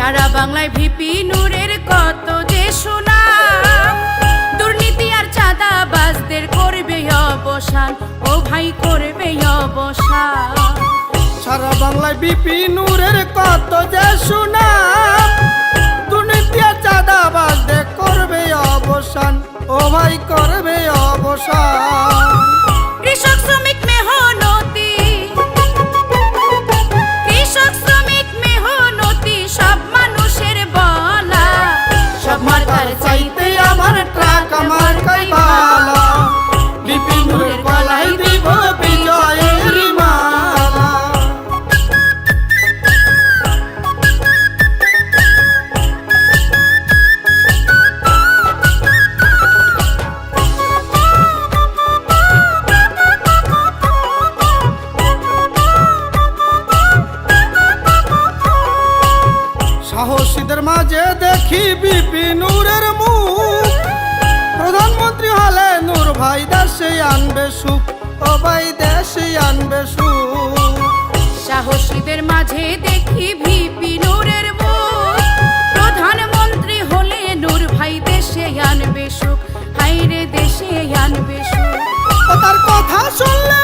সারা বাংলায় ভিপি নূরের কত যে সুনাম। দুর্নীতি আর চাঁদা বাজদের করবে অবসান, ও ভাই করবে অবসান। সারা বাংলায় বিপিনুরের কত যে শোনা দুর্নীতি আর চাঁদাবাজ দেখি বিপিনুরের মুখ। প্রধানমন্ত্রী হলে নূর ভাই দেশে আনবে সুখ ও ভাই দেশে আনবে সুখ। সাহসীদের মাঝে দেখি ভিপি নূরের মুখ। প্রধানমন্ত্রী হলে নূর ভাই দেশে আনবে সুখ হাইরে দেশে আনবে সুখ। তার কথা শুনলে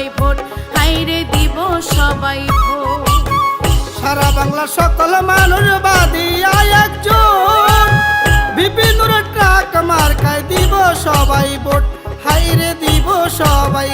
সবাই ভোট, হাইরে দিব সবাই ভোট। সারা বাংলা সকল মানুষ বাদিয়া একজন। বিপিনুর ট্রাক মার্কায় দিব সবাই ভোট, হাইরে দিব সবাই